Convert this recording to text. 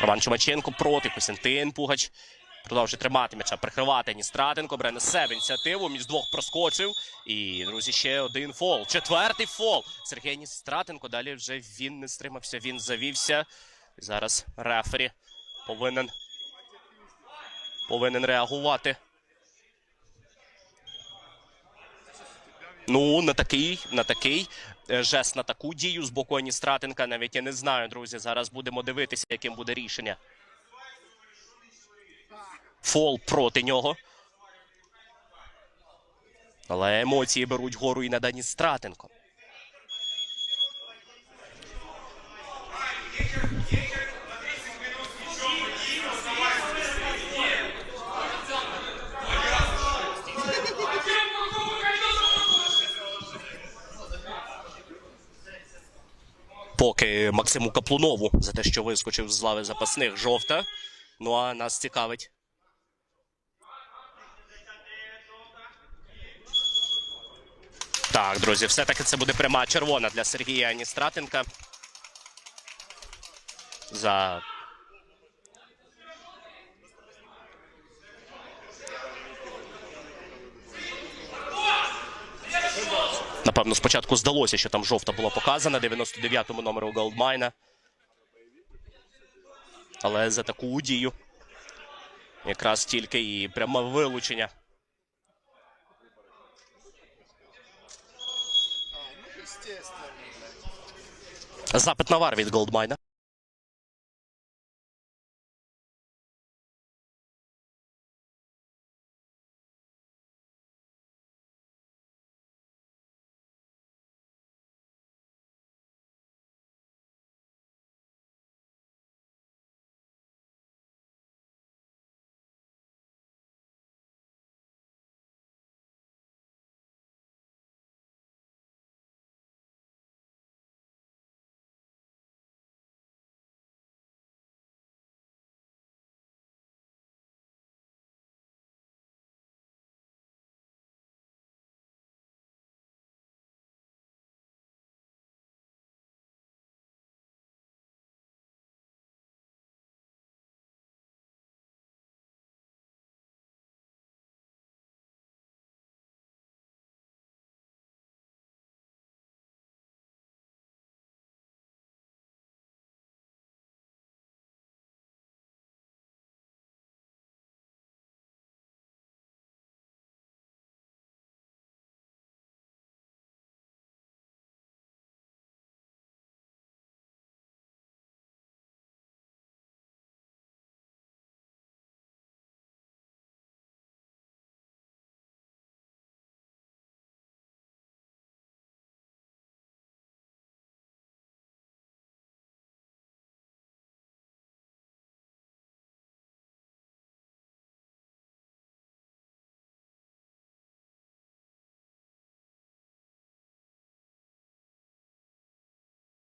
Роман Чумаченко проти Костянтин Пугач. Продовжує тримати м'яча, прикривати Ністратенко, бере на себе ініціативу, між двох проскочив. І, друзі, ще один фол. Четвертий фол. Сергій Ністратенко. Далі вже він не стримався, він завівся. Зараз рефері повинен, повинен реагувати. Ну, на такий, на такий е, жест, на таку дію з боку Аністратенка навіть я не знаю, друзі. Зараз будемо дивитися, яким буде рішення. Фол проти нього. Але емоції беруть гору і на Дані Поки Максиму Каплунову за те, що вискочив з лави запасних жовта. Ну а нас цікавить. Так, друзі, все-таки це буде пряма червона для Сергія Аністратенка. За. Напевно, спочатку здалося, що там жовта була показана 99-му номеру Голдмайна. Але за таку дію якраз тільки і пряме вилучення. Запит на вар від Голдмайна.